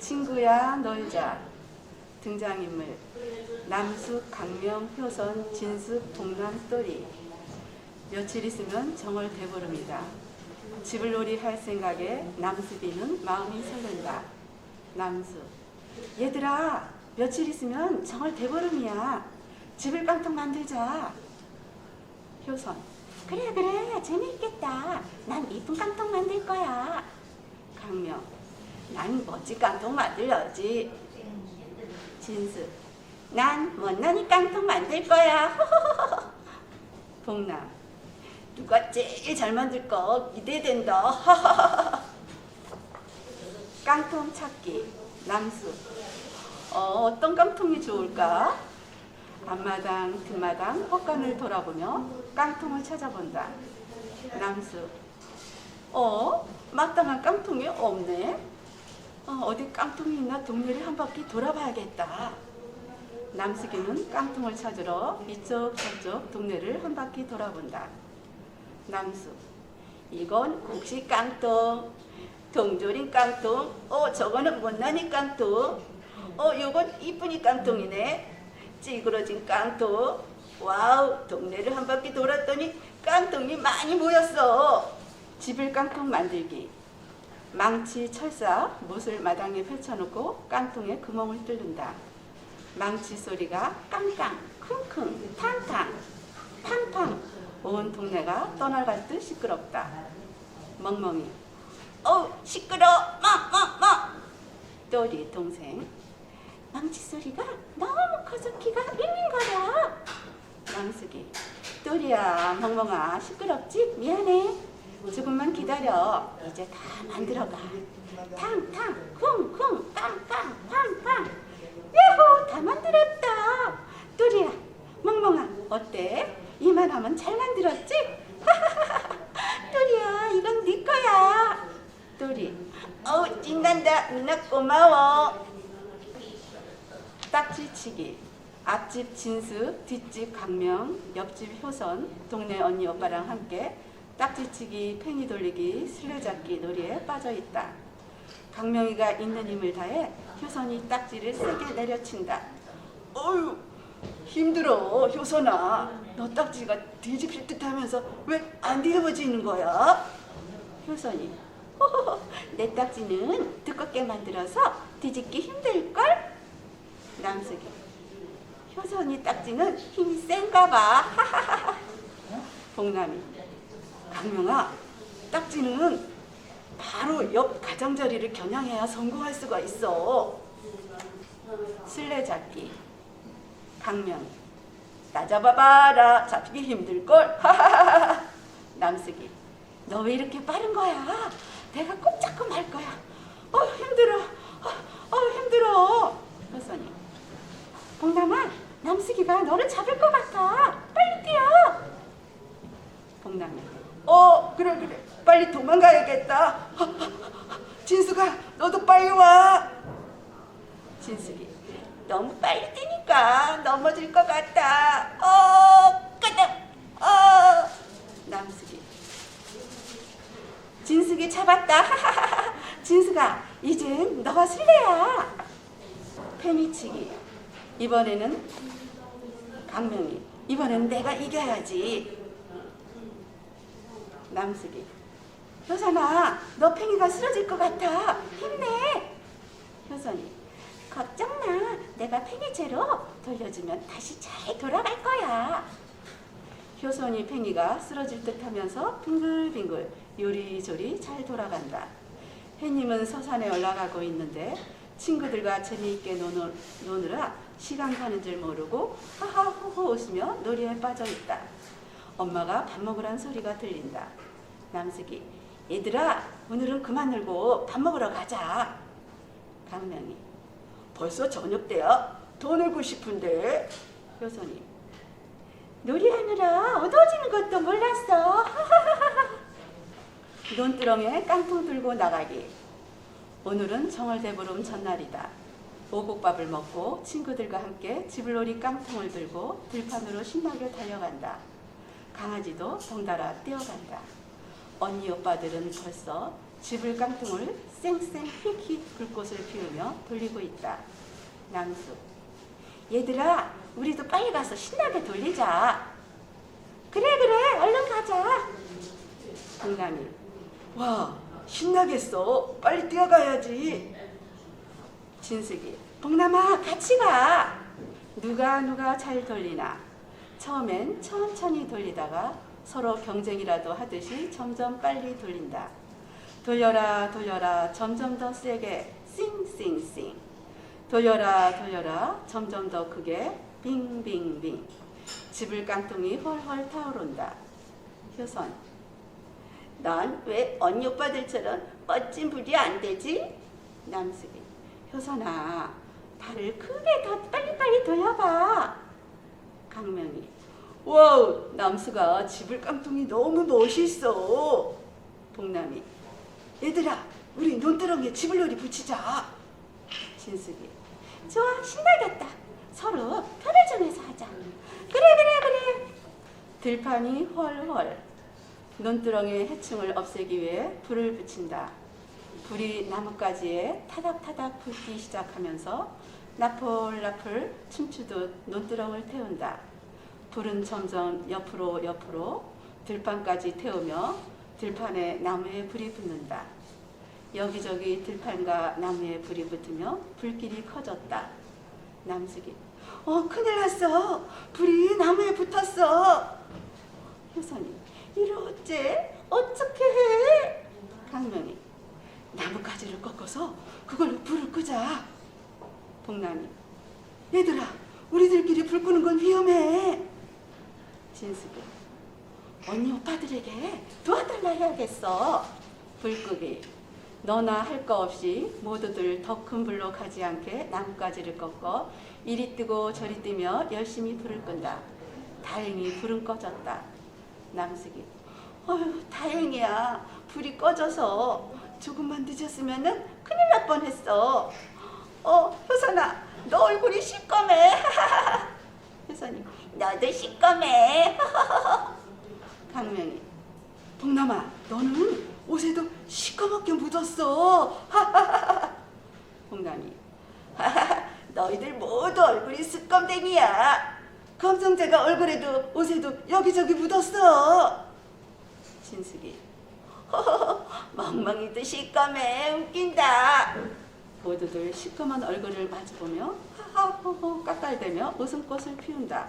친구야 놀자 등장인물 남숙, 강명, 효선, 진숙, 동남, 또리 며칠 있으면 정월 대보름이다. 집을 놀이 할 생각에 남숙이는 마음이 설렌다. 남숙 얘들아 며칠 있으면 정월 대보름이야. 집을 깡통 만들자. 효선 그래 그래 재미있겠다. 난 이쁜 깡통 만들 거야. 강명 난 멋진 깡통 만들어야지. 진수 난 못난이 깡통 만들 거야. 복남 누가 제일 잘 만들까 기대된다. 깡통 찾기 남수 어, 어떤 깡통이 좋을까? 앞마당 뒷마당 헛간을 돌아보며 깡통을 찾아본다. 남수 어? 마땅한 깡통이 없네. 어, 어디 깡통이 있나 동네를 한 바퀴 돌아봐야겠다. 남숙이는 깡통을 찾으러 이쪽 저쪽 동네를 한 바퀴 돌아본다. 남숙 이건 국시 깡통, 동조린 깡통, 어 저거는 못난이 깡통, 어 요건 이쁜이 깡통이네. 찌그러진 깡통. 와우 동네를 한 바퀴 돌았더니 깡통이 많이 모였어. 집을 깡통 만들기. 망치 철사 못을 마당에 펼쳐놓고 깡통에 구멍을 뚫는다. 망치 소리가 깡깡, 킁킁, 탕탕, 팡팡 온 동네가 떠나갈 듯 시끄럽다. 멍멍이 어우 시끄러 멍멍멍 또리 동생 망치 소리가 너무 커서 귀가 윙윙거려 망숙이 또리야 멍멍아 시끄럽지? 미안해 조금만 기다려. 이제 다 만들어가 탕탕 쿵쿵 깡깡 팡팡 야호 다 만들었다. 또리야 멍멍아 어때? 이만 하면 잘 만들었지? 또리야 이건 네 거야. 또리 어우 찐난다. 누나 고마워. 딱지치기. 앞집 진수, 뒷집 강명, 옆집 효선, 동네 언니 오빠랑 함께 딱지치기, 팽이 돌리기, 술래잡기 놀이에 빠져 있다. 강명이가 있는 힘을 다해 효선이 딱지를 세게 내려친다. 어휴 힘들어 효선아 너 딱지가 뒤집힐 듯 하면서 왜 안 뒤집어지는 거야? 효선이 호호호 내 딱지는 두껍게 만들어서 뒤집기 힘들걸? 남숙이 효선이 딱지는 힘이 센가 봐 복남이 강명아 딱지는 바로 옆 가장자리를 겨냥해야 성공할 수가 있어. 술래잡기. 강명 나 잡아봐라. 잡히기 힘들걸. 남숙이 너왜 이렇게 빠른 거야? 내가 꼭 잡고 말 거야. 어 힘들어. 어, 어 힘들어. 효선이 봉남아 남숙이가 너를 잡을 것 같아 빨리 뛰어 봉남이 어 그래 그래. 빨리 도망가야겠다. 진수가 너도 빨리 와. 진숙이 너무 빨리 뛰니까 넘어질 것 같아. 어 끄덕 어. 남숙이. 진숙이 잡았다. 진수가 이젠 너가 술래야. 페미치기. 이번에는 강명이 이번에는 내가 이겨야지 남숙이. 효선아 너 팽이가 쓰러질 것 같아. 힘내. 효선이. 걱정 마. 내가 팽이채로 돌려주면 다시 잘 돌아갈 거야. 효선이 팽이가 쓰러질 듯 하면서 빙글빙글 요리조리 잘 돌아간다. 햇님은 서산에 올라가고 있는데 친구들과 재미있게 노느, 노느라 시간 가는 줄 모르고 하하호호 웃으며 놀이에 빠져 있다. 엄마가 밥 먹으란 소리가 들린다. 남숙이 얘들아 오늘은 그만 놀고 밥 먹으러 가자. 강명이 벌써 저녁 때야 더 놀고 싶은데 효선이 놀이하느라 어두워지는 것도 몰랐어. 논두렁에 깡통 들고 나가기. 오늘은 정월대보름 전날이다. 오곡밥을 먹고 친구들과 함께 집을놀이 깡통을 들고 들판으로 신나게 달려간다. 강아지도 덩달아 뛰어간다. 언니 오빠들은 벌써 집을 깡통을 쌩쌩 휙휙 불꽃을 피우며 돌리고 있다. 남수. 얘들아, 우리도 빨리 가서 신나게 돌리자. 그래, 그래, 얼른 가자. 동남이. 와, 신나겠어. 빨리 뛰어가야지. 진숙이. 동남아, 같이 가. 누가 누가 잘 돌리나. 처음엔 천천히 돌리다가 서로 경쟁이라도 하듯이 점점 빨리 돌린다. 돌려라, 돌려라, 점점 더 세게, 싱싱싱. 돌려라, 돌려라, 점점 더 크게, 빙빙빙. 집을 깡통이 헐헐 타오른다. 효선. 넌 왜 언니 오빠들처럼 멋진 불이 안 되지? 남숙이. 효선아, 발을 크게 더 빨리빨리 돌려봐. 강명이. 와우, 남수가 집을 깡통이 너무 멋있어. 복남이. 얘들아, 우리 논두렁에 집을놀이 붙이자. 진숙이. 좋아, 신나겠다. 서로 정해서 하자. 그래, 그래, 그래. 들판이 헐헐. 논두렁의 해충을 없애기 위해 불을 붙인다. 불이 나뭇가지에 타닥타닥 붙기 시작하면서 나풀나풀 춤추듯 논두렁을 태운다. 불은 점점 옆으로 옆으로 들판까지 태우며 들판에 나무에 불이 붙는다. 여기저기 들판과 나무에 불이 붙으며 불길이 커졌다. 남숙이 어 큰일 났어. 불이 나무에 붙었어. 효선이 이를 어째 어떻게 해? 강명이 나뭇가지를 꺾어서 그걸로 불을 끄자. 복남이 얘들아 우리들끼리 불 끄는 건 위험해. 진숙이 언니 오빠들에게 도와달라 해야겠어. 불 끄기 너나 할 거 없이 모두들 더 큰 불로 가지 않게 나뭇가지를 꺾어 이리 뜨고 저리 뛰며 열심히 불을 끈다. 다행히 불은 꺼졌다. 남숙이 어휴 다행이야 불이 꺼져서 조금만 늦었으면은 큰일 날 뻔했어 어 효선아 너 얼굴이 시꺼매 효선이 너도 시꺼매 강명이 동남아, 너는 옷에도 시커멓게 묻었어. 홍남이 너희들 모두 얼굴이 스껌댕이야. 검정제가 얼굴에도 옷에도 여기저기 묻었어. 진숙이. 멍멍이도 시꺼매 웃긴다. 모두들 시꺼먼 얼굴을 마주보며 하하호호 깎달대며 웃음꽃을 피운다